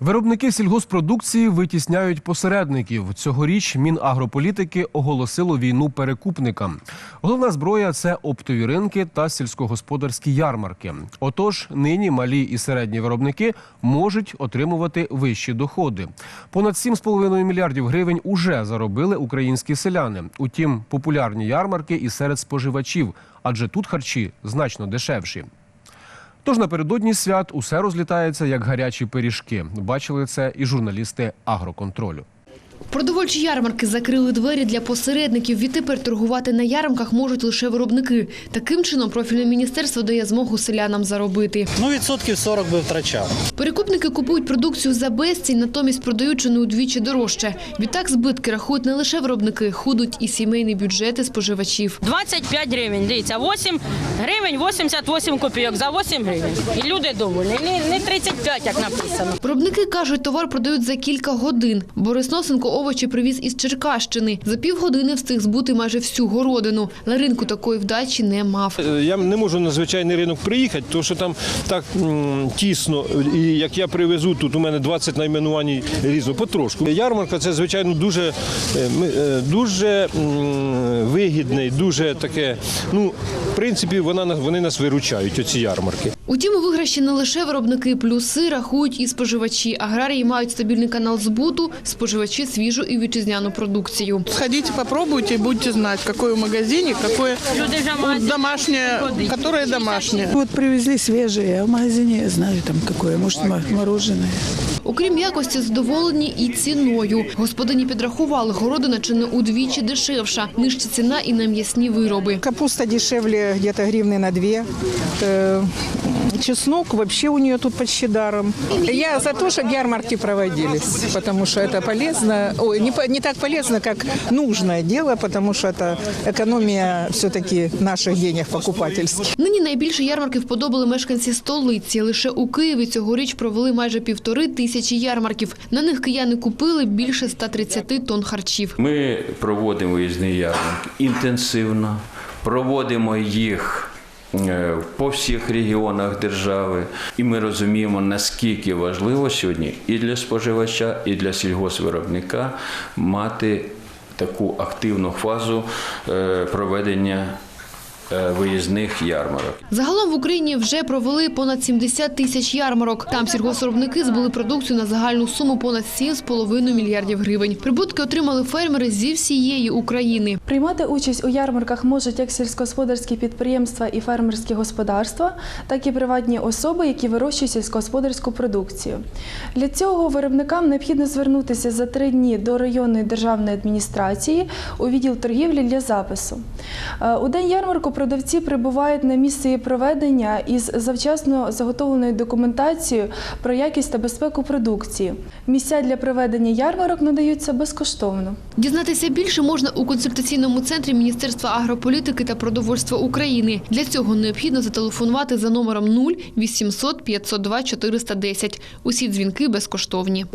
Виробники сільгоспродукції витісняють посередників. Цьогоріч Мінагрополітики оголосило війну перекупникам. Головна зброя це оптові ринки та сільськогосподарські ярмарки. Отож, нині малі і середні виробники можуть отримувати вищі доходи. Понад 7,5 мільярдів гривень уже заробили українські селяни. Утім, популярні ярмарки і серед споживачів, адже тут харчі значно дешевші. Тож напередодні свят усе розлітається як гарячі пиріжки. Бачили це і журналісти агроконтролю. Продовольчі ярмарки закрили двері для посередників. Відтепер торгувати на ярмарках можуть лише виробники. Таким чином профільне міністерство дає змогу селянам заробити. Ну, відсотків 40 би втрачав. Перекупники купують продукцію за безцінь, натомість продають чи не удвічі дорожче. Відтак збитки рахують не лише виробники, худуть і сімейні бюджети споживачів. 25 гривень. Дивіться, 8 гривень 88 копійок за 8 гривень. І люди довольні. Не, не 35, як написано. Виробники кажуть, товар продають за кілька годин. Борис Носенко овочі привіз із Черкащини. За півгодини встиг збути майже всю городину. На ринку такої вдачі не мав. Е, Я не можу на звичайний ринок приїхати, тому що там так тісно. І як я привезу, тут у мене 20 найменувань різно, потрошку. Ярмарка це, звичайно, дуже, е, е, дуже і дуже таке. Ну, в принципі, вона, вони нас виручають, оці ярмарки. Утім, у виграші не лише виробники, плюси рахують і споживачі. Аграрії мають стабільний канал збуту, споживачі свіжу і вітчизняну продукцію. Сходите, попробуйте и будете знать, какое в магазині домашнее, домашнє, которое домашнее. Вот привезли свіже, а в магазине я знаю там какое, может мороженое. Окрім якості, задоволені і ціною. Господині підрахували, городина чи не удвічі дешевша. Нижча ціна і на м'ясні вироби. Капуста дешевле где-то гривны на две. Э, Чеснок вообще у нее тут почти даром. Я за то, чтобы ярмарки проводились, потому что это полезно. Ой, не, по- не так полезно, как нужное дело, потому что это экономия все-таки наших денег покупательских. Нині найбільше ярмарки вподобали мешканці столиці. Лише у Києві цьогоріч провели майже півтори тисячі ярмарків. На них кияни купили більше 130 тонн харчів. Ми проводимо виїзні ярмарки інтенсивно, проводимо їх е, по всіх регіонах держави, і ми розуміємо, наскільки важливо сьогодні і для споживача, і для сільгоспвиробника мати таку активну фазу е, проведення виїзних ярмарок. Загалом в Україні вже провели понад 70 тисяч ярмарок. Там сільгоспвиробники збули продукцію на загальну суму понад 7,5 мільярдів гривень. Прибутки отримали фермери зі всієї України. Приймати участь у ярмарках можуть як сільськогосподарські підприємства і фермерські господарства, так і приватні особи, які вирощують сільськогосподарську продукцію. Для цього виробникам необхідно звернутися за три дні до районної державної адміністрації у відділ торгівлі для запису. Е, У день ярмарку продавці прибувають на місце її проведення із завчасно заготовленою документацією про якість та безпеку продукції. Місця для проведення ярмарок надаються безкоштовно. Дізнатися більше можна у консультаційному центрі Міністерства агрополітики та продовольства України. Для цього необхідно зателефонувати за номером 0 800 502 410. Усі дзвінки безкоштовні.